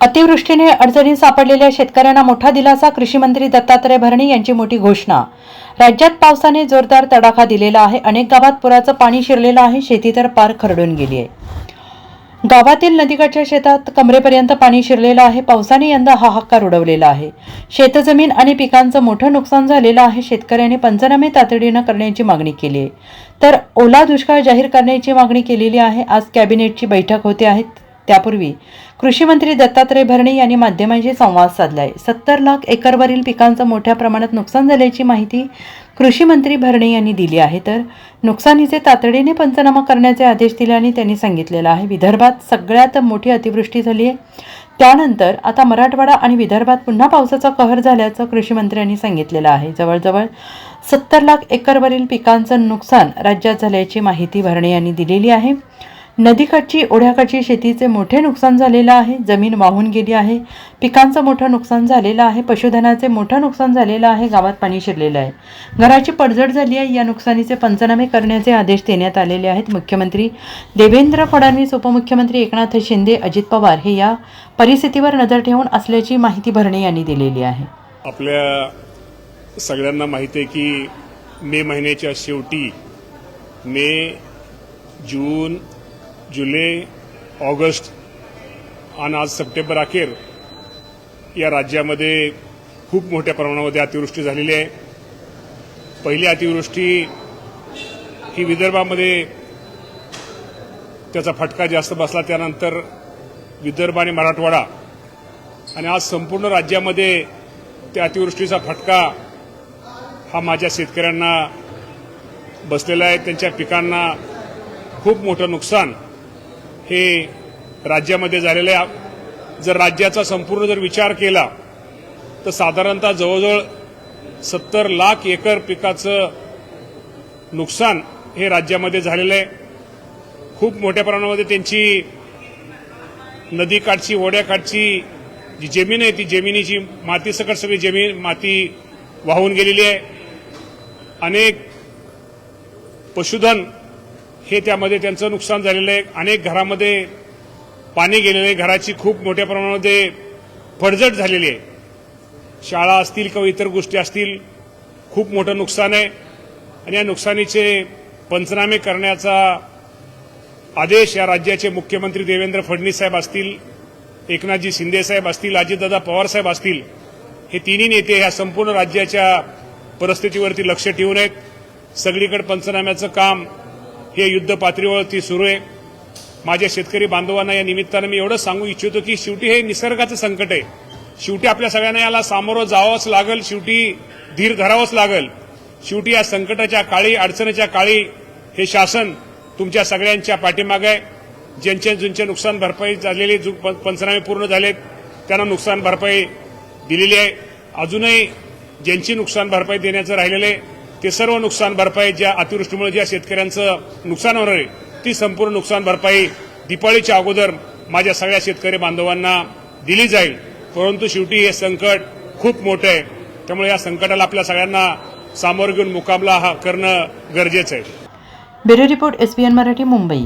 अतिवृष्टीने अडचणीत सापडलेल्या शेतकऱ्यांना मोठा दिलासा कृषी मंत्री दत्तात्रय भरणे यांची मोठी घोषणा. राज्यात पावसाने जोरदार तडाखा दिलेला आहे. अनेक गावात पुराचं पाणी शिरलेलं आहे. शेती तर पार खरडून गेली आहे. गावातील नदीकाठच्या शेतात कमरेपर्यंत पाणी शिरलेलं आहे. पावसाने यंदा हाहाकार उडवलेला आहे. शेतजमीन आणि पिकांचं मोठं नुकसान झालेलं आहे. शेतकऱ्यांनी पंचनामे तातडीनं करण्याची मागणी केली आहे. तर ओला दुष्काळ जाहीर करण्याची मागणी केलेली आहे. आज कॅबिनेटची बैठक होते आहे. त्यापूर्वी कृषी मंत्री दत्तात्रय भरणे यांनी माध्यमांशी संवाद साधलाय. सत्तर लाख एकरवरील पिकांचं मोठ्या प्रमाणात नुकसान झाल्याची माहिती कृषी मंत्री भरणे यांनी दिली आहे. तर नुकसानीचे तातडीने पंचनामा करण्याचे आदेश दिल्याने त्यांनी सांगितलेलं आहे. विदर्भात सगळ्यात मोठी अतिवृष्टी झाली आहे. त्यानंतर आता मराठवाडा आणि विदर्भात पुन्हा पावसाचा कहर झाल्याचं कृषी मंत्र्यांनी सांगितलेलं आहे. जवळजवळ सत्तर लाख एकरवरील पिकांचं नुकसान राज्यात झाल्याची माहिती भरणे यांनी दिलेली आहे. नदीकाठची ओढ्याकाठची शेतीचे मोठे नुकसान झालेलं आहे जमीन वाहून गेली आहे पिकांचं मोठं नुकसान झालेलं आहे पशुधनाचे मोठं नुकसान झालेलं आहे गावात पाणी शिरलेलं आहे. घराची पडझड झाली आहे या नुकसानीचे पंचनामे करण्याचे आदेश देण्यात आलेले आहेत मुख्यमंत्री देवेंद्र फडणवीस उपमुख्यमंत्री एकनाथ शिंदे अजित पवार हे या परिस्थितीवर नजर ठेवून असल्याची माहिती भरणे यांनी दिलेली आहे. आपल्या सगळ्यांना माहिती आहे की मे महिन्याच्या शेवटी मे जून जुलै ऑगस्ट आणि आज सप्टेंबर अखेर या राज्यामध्ये खूप मोठ्या प्रमाणामध्ये अतिवृष्टी झालेली आहे. पहिली अतिवृष्टी ही विदर्भामध्ये त्याचा फटका जास्त बसला. त्यानंतर विदर्भ आणि मराठवाडा आणि आज संपूर्ण राज्यामध्ये त्या अतिवृष्टीचा फटका हा माझ्या शेतकऱ्यांना बसलेला आहे. त्यांच्या पिकांना खूप मोठं नुकसान हे राज्यामध्ये झालेलं आहे जर राज्याचा संपूर्ण जर विचार केला तर साधारणतः जवळजवळ सत्तर लाख एकर पिकाचं नुकसान हे राज्यामध्ये झालेलं आहे. खूप मोठ्या प्रमाणामध्ये त्यांची नदीकाठची ओढ्याकाठची जी जमीन आहे ती जमिनीची माती सकट सगळी जमीन माती वाहून गेलेली आहे. अनेक पशुधन हे त्यामध्ये त्यांचं नुकसान झालेलं आहे. अनेक घरामध्ये पाणी गेलेलं आहे. घराची खूप मोठ्या प्रमाणामध्ये पडझड झालेली आहे. शाळा असतील किंवा इतर गोष्टी असतील खूप मोठं नुकसान आहे. आणि या नुकसानीचे पंचनामे करण्याचा आदेश या राज्याचे मुख्यमंत्री देवेंद्र फडणवीस साहेब असतील एकनाथजी शिंदेसाहेब असतील अजितदादा पवारसाहेब असतील हे तिन्ही नेते ह्या संपूर्ण राज्याच्या परिस्थितीवरती लक्ष ठेवून आहेत सगळीकडे पंचनाम्याचं काम हे युद्ध पातळीवरती सुरू आहे. माझ्या शेतकरी बांधवांना या निमित्तानं मी एवढं सांगू इच्छितो की शेवटी हे निसर्गाचं संकट आहे. शेवटी आपल्या सगळ्यांना याला सामोरं जावंच लागल शेवटी धीर धरावंच लागल. शेवटी या संकटाच्या काळी अडचणीच्या काळी हे शासन तुमच्या सगळ्यांच्या पाठीमागे आहे. ज्यांच्या ज्यांचे नुकसान भरपाई झालेली जो पंचनामे पूर्ण झालेत त्यांना नुकसान भरपाई दिलेली आहे. अजूनही ज्यांची नुकसान भरपाई देण्याचं राहिलेलं आहे ते सर्व नुकसान भरपाई ज्या अतिवृष्टीमुळे ज्या शेतकऱ्यांचं नुकसान होणार आहे ती संपूर्ण नुकसान भरपाई दिपाळीच्या अगोदर माझ्या सगळ्या शेतकरी बांधवांना दिली जाईल. परंतु शेवटी हे संकट खूप मोठं आहे. त्यामुळे या संकटाला आपल्या सगळ्यांना सामोरं घेऊन मुकाबला हा करणं गरजेचं आहे. Bureau report SBN Marathi Mumbai.